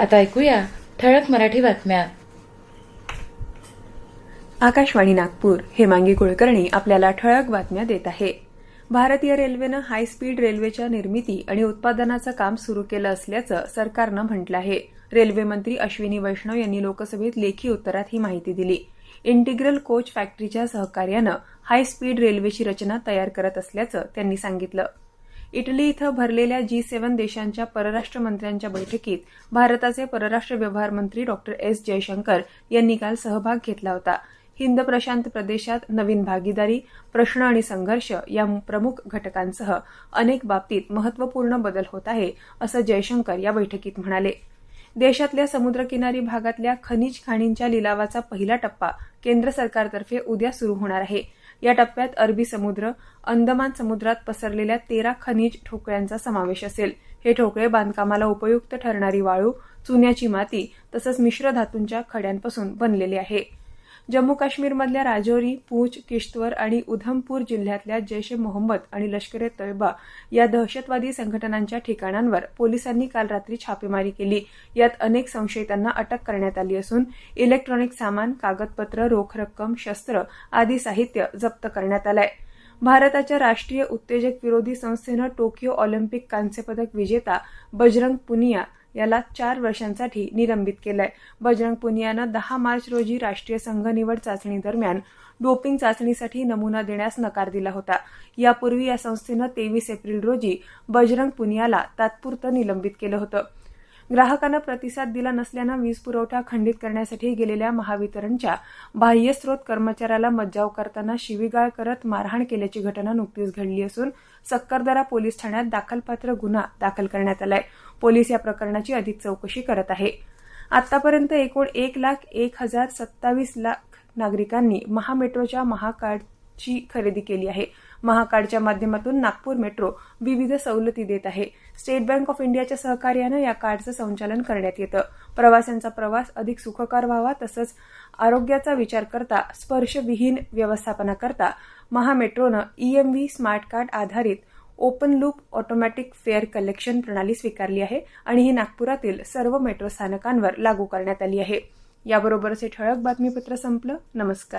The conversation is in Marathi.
आता ऐकूया ठळक मराठी बातम्या. आकाशवाणी नागपूर हेमांगी कुलकर्णी आपल्याला ठळक बातम्या देत आहे. भारतीय रेल्वेनं हायस्पीड रेल्वेच्या निर्मिती आणि उत्पादनाचं काम सुरू केलं असल्याचं सरकारनं म्हटलं आहे. रेल्वेमंत्री अश्विनी वैष्णव यांनी लोकसभेत लेखी उत्तरात ही माहिती दिली. इंटिग्रल कोच फॅक्टरीच्या सहकार्यानं हायस्पीड रेल्वेची रचना तयार करत असल्याचं त्यांनी सांगितलं. इटली इथं भरलेल्या जी सेव्हन देशांच्या परराष्ट्र मंत्र्यांच्या बैठकीत भारताचे परराष्ट्र व्यवहार मंत्री डॉक्टर एस. जयशंकर यांनी काल सहभाग घेतला होता. हिंद प्रशांत प्रदेशात नवीन भागीदारी प्रश्न आणि संघर्ष या प्रमुख घटकांसह अनेक बाबतीत महत्त्वपूर्ण बदल होत आहे असं जयशंकर या बैठकीत म्हणाले. देशातल्या समुद्रकिनारी भागातल्या खनिज खाणींच्या लिलावाचा पहिला टप्पा केंद्र सरकारतर्फे उद्या सुरू होणार आहे. या टप्प्यात अरबी समुद्र अंदमान समुद्रात पसरलेल्या तेरा खनिज ठोकळ्यांचा समावेश असेल. हे ठोकळे बांधकामाला उपयुक्त ठरणारी वाळू चुन्याची माती तसंच मिश्र धातूंच्या खड्यांपासून बनलेले आहे. जम्मू काश्मीरमधल्या राजौरी पूंछ किश्तवर आणि उधमपूर जिल्ह्यातल्या जैश ए मोहम्मद आणि लष्कर ए तैयबा या दहशतवादी संघटनांच्या ठिकाणांवर पोलिसांनी काल रात्री छापेमारी केली. यात अनेक संशयितांना अटक करण्यात आली असून इलेक्ट्रॉनिक सामान कागदपत्र रोख रक्कम शस्त्र आदी साहित्य जप्त करण्यात आलंय. भारताच्या राष्ट्रीय उत्तेजक विरोधी संस्थेनं टोकियो ऑलिम्पिक कांस्यपदक विजेता बजरंग पुनिया याला चार वर्षांसाठी निलंबित केलंय. बजरंग पुनियानं दहा मार्च रोजी राष्ट्रीय संघ निवड चाचणी दरम्यान डोपिंग चाचणीसाठी नमुना देण्यास नकार दिला होता. यापूर्वी या संस्थेनं तेवीस एप्रिल रोजी बजरंग पुनियाला तात्पुरतं निलंबित केलं होतं. ग्राहकांना प्रतिसाद दिला नसल्यानं वीज पुरवठा खंडित करण्यासाठी गेलेल्या महावितरणच्या बाह्यस्रोत कर्मचाऱ्याला मज्जाव करताना शिवीगाळ करत मारहाण केल्याची घटना नुकतीच घडली असून सक्करदरा पोलीस ठाण्यात दाखलपात्र गुन्हा दाखल करण्यात आलाय. पोलीस या प्रकरणाची अधिक चौकशी करत आहे. आतापर्यंत एकूण एक लाख एक हजार सत्तावीस लाख नागरिकांनी महामेट्रोच्या महाकार्ड ची खरेदी केली आहे. महाकार्डच्या माध्यमातून नागपूर मेट्रो विविध सवलती देत आहे. स्टेट बँक ऑफ इंडियाच्या सहकार्यानं या कार्डचं संचालन करण्यात येतं. प्रवाशांचा प्रवास अधिक सुखकर व्हावा तसंच आरोग्याचा विचार करता स्पर्शविहीन व्यवस्थापनाकरता महामेट्रोनं ईएमव्ही स्मार्ट कार्ड आधारित open loop automatic fare collection प्रणाली स्वीकारली आहे आणि ही नागपुरातील सर्व मेट्रो स्थानकांवर लागू करण्यात आली आहे. याबरोबरच हे ठळक बातमीपत्र संपलं. नमस्कार.